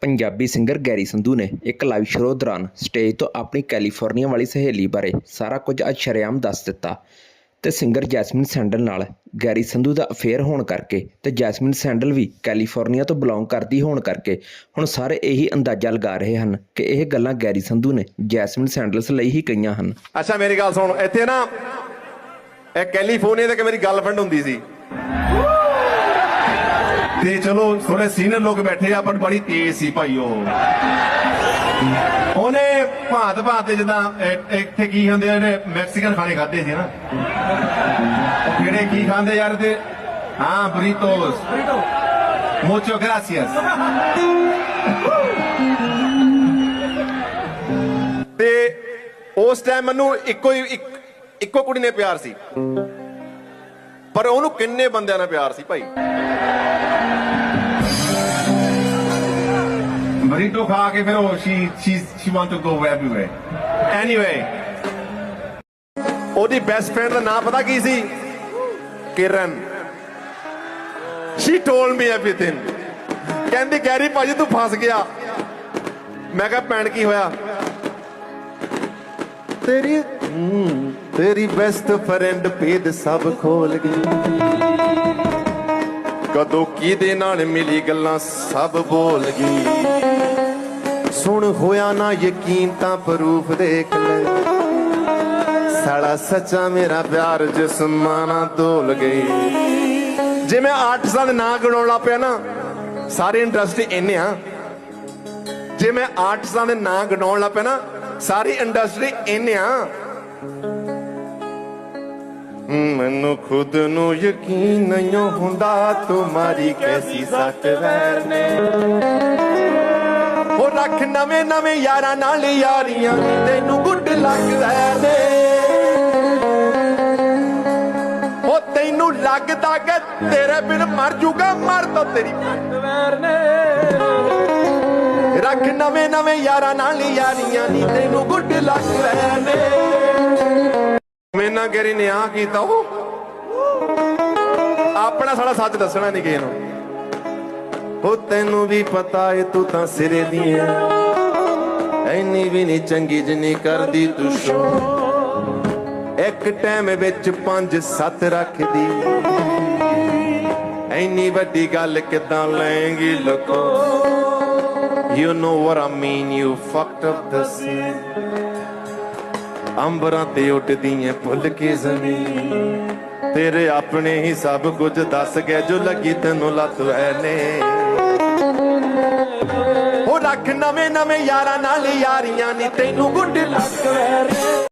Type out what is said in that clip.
Punjabi singer Garry Sandhu ਨੇ ਇੱਕ live show ਦੌਰਾਨ ਸਟੇਜ ਤੋਂ ਆਪਣੀ ਕੈਲੀਫੋਰਨੀਆ ਵਾਲੀ ਸਹੇਲੀ ਬਾਰੇ ਸਾਰਾ ਕੁਝ ਅੱਜ ਸ਼ਰੇਆਮ ਦੱਸ ਦਿੱਤਾ ਤੇ ਸਿੰਗਰ ਜੈਸਮਿਨ ਸੈਂਡਲ ਨਾਲ ਗੈਰੀ ਸੰਧੂ ਦਾ ਅਫੇਅਰ ਹੋਣ ਕਰਕੇ ਤੇ ਜੈਸਮਿਨ ਸੈਂਡਲ ਵੀ ਕੈਲੀਫੋਰਨੀਆ ਤੋਂ ਬਿਲੋਂਗ ਕਰਦੀ ਹੋਣ ਕਰਕੇ ਹੁਣ ਸਾਰੇ ਇਹੀ ਅੰਦਾਜ਼ਾ ਲਗਾ ਰਹੇ ਹਨ ਕਿ ਇਹ ਗੱਲਾਂ ਗੈਰੀ ਸੰਧੂ ਨੇ ਜੈਸਮਿਨ ਸੈਂਡਲਸ ਲਈ ਹੀ ਕਹੀਆਂ ਹਨ। ਅੱਛਾ ਮੇਰੀ ਗੱਲ ਸੁਣ, ਇੱਥੇ ਨਾ ਇਹ ਕੈਲੀਫੋਰਨੀਆ ਤੇ ਇੱਕ ਮੇਰੀ ਗਰਲਫ੍ਰੈਂਡ ਹੁੰਦੀ ਸੀ। ਤੇ ਚਲੋ ਥੋੜੇ ਸੀਨੀਅਰ ਲੋਕ ਬੈਠੇ ਆ ਪਰ ਬੜੀ ਤੇਜ਼ ਸੀ ਭਾਈ ਉਹ। ਉਹਨੇ ਭਾਂਤ ਭਾਂਤ ਜਿੱਦਾਂ ਇੱਥੇ ਕੀ ਹੁੰਦੇ ਜਿਹੜੇ ਮੈਕਸੀਕਨ ਖਾਣੇ ਖਾਦੇ ਸੀ ਨਾ। ਕਿਹੜੇ ਕੀ ਖਾਂਦੇ ਯਾਰ ਤੇ? ਹਾਂ ਬਰੀਟੋਸ ਮੁਚੋ ਗ੍ਰਾਸੀਅਸ। ਤੇ ਉਸ ਟਾਈਮ ਮੈਨੂੰ ਇੱਕੋ ਹੀ ਇੱਕੋ ਕੁੜੀ ਨੇ ਪਿਆਰ ਸੀ। ਪਰ ਉਹਨੂੰ ਕਿੰਨੇ ਬੰਦਿਆਂ ਨਾਲ ਪਿਆਰ ਸੀ ਭਾਈ? ਬਰੀਟੋ ਖਾ ਕੇ ਫਿਰ ਉਹ she she she want to go everywhere anyway ਉਹਦੀ ਬੈਸਟ ਫਰੈਂਡ ਦਾ ਨਾਮ ਪਤਾ ਕੀ ਸੀ? Kiran. She told me everything ਕਹਿੰਦੀ, ਗੈਰੀ ਭਾਜੀ, ਤੂੰ ਫਸ ਗਿਆ। ਮੈਂ ਕਿਹਾ, ਭੈਣ, ਕੀ ਹੋਇਆ? ਤੇਰੀ ਤੇਰੀ ਬੈਸਟ ਫਰੈਂਡ ਭੇਦ ਸਭ ਖੋਲ ਗਈ। ਕਦੋਂ ਕਿਹਦੇ ਨਾਲ ਮਿਲੀ ਗੱਲਾਂ ਸਭ ਬੋਲ ਗਈ। ਸੁਣ ਹੋਇਆ ਨਾ ਯਕੀਨ ਤਾਂ ਪ੍ਰੂਫ ਦੇਖ ਲੈ। ਸਾਲਾ ਸੱਚਾ ਮੇਰਾ ਪਿਆਰ ਜਿਸਮਾਨਾ ਤੋਲ ਗਈ। ਜੇ ਮੈਂ ਆਰਟਿਸਟਾਂ ਦੇ ਨਾਂ ਗਣਾਉਣ ਲੱਗ ਪਿਆ ਨਾ, ਸਾਰੀ ਇੰਡਸਟਰੀ ਇੰਨੇ ਆ। ਜੇ ਮੈਂ ਆਰਟਿਸਟਾਂ ਦੇ ਨਾਂ ਗਣਾਉਣ ਲੱਗ ਪਿਆ ਨਾ, ਸਾਰੀ ਇੰਡਸਟਰੀ ਇੰਨੇ ਆ। ਮੈਨੂੰ ਖੁਦ ਨੂੰ ਯਕੀਨ ਨਹੀਂ ਹੁੰਦਾ ਤੁਮਾਰੀ ਕੈਸੀ ਸੱਟ ਵੈਰਨੇ ਉਹ ਰੱਖ ਨਵੇਂ ਨਵੇਂ ਯਾਰਾਂ ਨਾਲ ਯਾਰੀਆਂ ਤੈਨੂੰ ਗੁੱਡ ਲੱਗਦਾ ਨੇ। ਉਹ ਤੈਨੂੰ ਲੱਗਦਾ ਕਿ ਤੇਰੇ ਬਿਨ ਮਰ ਜੂਗਾ, ਮਰ ਤਾਂ ਤੇਰੀ ਵੈਰ ਨੇ। ਰੱਖ ਨਵੇਂ ਨਵੇਂ ਯਾਰਾਂ ਨਾਲ ਯਾਰੀਆਂ ਨੀ, ਤੈਨੂੰ ਗੁੱਡ ਲੱਗ ਗਰੀ ਨੇ ਆ ਕੀਤਾ ਉਹ ਆਪਣਾ ਸਾਲਾ ਸੱਚ ਦੱਸਣਾ ਨਹੀਂ ਕਿਸੇ ਨੂੰ। ਉਹ ਤੈਨੂੰ ਵੀ ਪਤਾ ਏ ਤੂੰ ਤਾਂ ਸਿਰੇ ਦੀ ਐ ਐਨੀ ਵੀ ਨਹੀਂ ਚੰਗੀ ਜਿੰਨੀ ਕਰਦੀ ਤੂੰ ਸ਼ੋ। ਇੱਕ ਟਾਈਮ ਵਿੱਚ ਪੰਜ ਸੱਤ ਰੱਖਦੀ। ਐਨੀ ਵੱਡੀ ਗੱਲ ਕਿਦਾਂ ਲੈਂਗੀ ਲਕੋ? You know what I mean, you fucked up the scene ਅੰਬਰਾਂ ਤੇ ਉੱਡਦੀਆਂ ਭੁੱਲ ਕੇ ਜ਼ਮੀਨ। ਤੇਰੇ ਆਪਣੇ ਹੀ ਸਭ ਕੁਝ ਦੱਸ ਗਿਆ ਜੋ ਲੱਗੀ ਤੈਨੂੰ ਲੱਤ ਐ ਨੇ। ਉਹ ਰੱਖ ਨਵੇਂ ਨਵੇਂ ਯਾਰਾਂ ਨਾਲ ਯਾਰੀਆਂ ਨੀ, ਤੈਨੂੰ ਗੁੱਡ ਲੱਗ ਵੈਰੇ